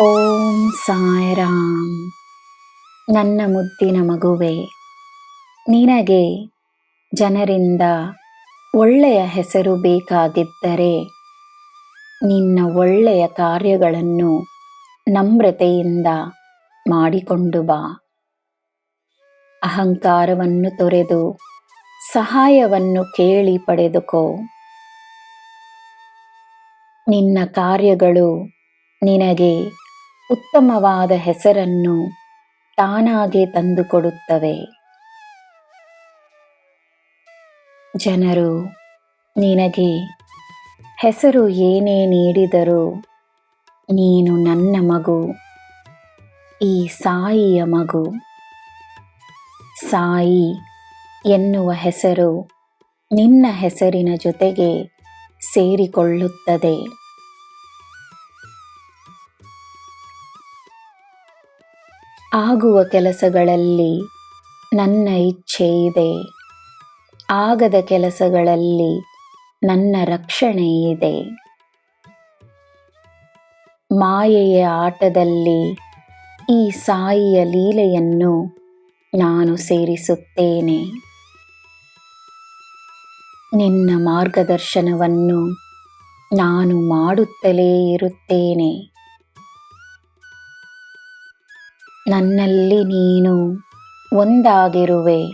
ಓಂ ಸಾಯರಾಮ್ ನನ್ನ ಮುದ್ದಿನ ಮಗುವೆ ನಿನಗೆ ಜನರಿಂದ ಒಳ್ಳೆಯ ಹೆಸರು ಬೇಕಾಗಿದ್ದರೆ ನಿನ್ನ ಒಳ್ಳೆಯ ಕಾರ್ಯಗಳನ್ನು ನಮ್ರತೆಯಿಂದ ಮಾಡಿಕೊಂಡು ಬಾ ಅಹಂಕಾರವನ್ನು ತೊರೆದು ಸಹಾಯವನ್ನು ಕೇಳಿ ಪಡೆದುಕೋ ನಿನ್ನ ಕಾರ್ಯಗಳು ನಿನಗೆ ಉತ್ತಮವಾದ ಹೆಸರನ್ನು ತಾನಾಗೆ ತಂದುಕೊಡುತ್ತವೆ. ಜನರು, ನಿನಗೆ ಹೆಸರು ಏನೇ ನೀಡಿದರೂ ನೀನು ನನ್ನ ಮಗು, ಈ ಸಾಯಿಯ ಮಗು. ಸಾಯಿ ಎನ್ನುವ ಹೆಸರು ನಿನ್ನ ಹೆಸರಿನ ಜೊತೆಗೆ ಸೇರಿಕೊಳ್ಳುತ್ತದೆ. ಆಗುವ ಕೆಲಸಗಳಲ್ಲಿ ನನ್ನ ಇಚ್ಛೆ ಇದೆ. ಆಗದ ಕೆಲಸಗಳಲ್ಲಿ ನನ್ನ ರಕ್ಷಣೆ ಇದೆ. ಮಾಯೆಯ ಆಟದಲ್ಲಿ ಈ ಸಾಯಿಯ ಲೀಲೆಯನ್ನು ನಾನು ಸೇರಿಸುತ್ತೇನೆ. ನಿನ್ನ ಮಾರ್ಗದರ್ಶನವನ್ನು ನಾನು ಮಾಡುತ್ತಲೇ ಇರುತ್ತೇನೆ. ನನ್ನಲ್ಲಿ ನೀನು ಒಂದಾಗಿರುವೆ.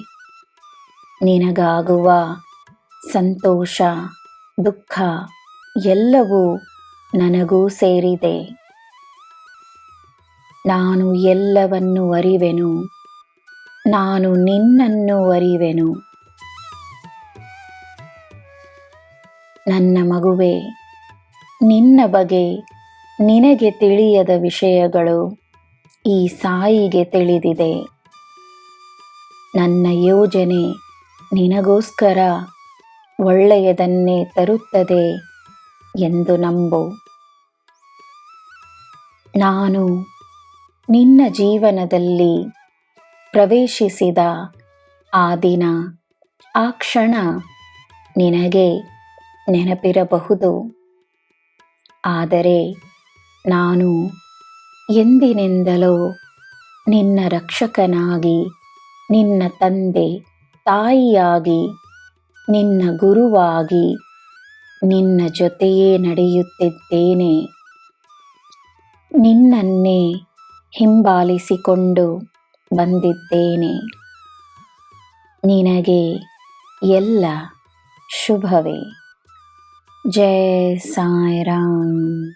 ನಿನಗಾಗುವ ಸಂತೋಷ, ದುಃಖ ಎಲ್ಲವೂ ನನಗೂ ಸೇರಿದೆ. ನಾನು ಎಲ್ಲವನ್ನು ಅರಿವೆನು. ನಾನು ನಿನ್ನನ್ನು ಅರಿವೆನು. ನನ್ನ ಮಗುವೆ, ನಿನ್ನ ಬಗ್ಗೆ ನಿನಗೆ ತಿಳಿಯದ ವಿಷಯಗಳು. ಈ ಸಾಯಿಗೆ ತಿಳಿದಿದೆ. ನನ್ನ ಯೋಜನೆ ನಿನಗೋಸ್ಕರ ಒಳ್ಳೆಯದನ್ನೇ ತರುತ್ತದೆ ಎಂದು ನಂಬು. ನಾನು ನಿನ್ನ ಜೀವನದಲ್ಲಿ ಪ್ರವೇಶಿಸಿದ ಆ ದಿನ, ಆ ಕ್ಷಣ ನಿನಗೆ ನೆನಪಿರಬಹುದು. ಆದರೆ ನಾನು ಎಂದಿನಿಂದಲೂ ನಿನ್ನ ರಕ್ಷಕನಾಗಿ, ನಿನ್ನ ತಂದೆ, ತಾಯಿಯಾಗಿ, ನಿನ್ನ ಗುರುವಾಗಿ ನಿನ್ನ ಜೊತೆಯೇ ನಡೆಯುತ್ತಿದ್ದೇನೆ. ನಿನ್ನನ್ನೇ ಹಿಂಬಾಲಿಸಿಕೊಂಡು ಬಂದಿದ್ದೇನೆ. ನಿನಗೆ ಎಲ್ಲ ಶುಭವೇ. ಜಯ ಸಾಯಿರಾಮ್.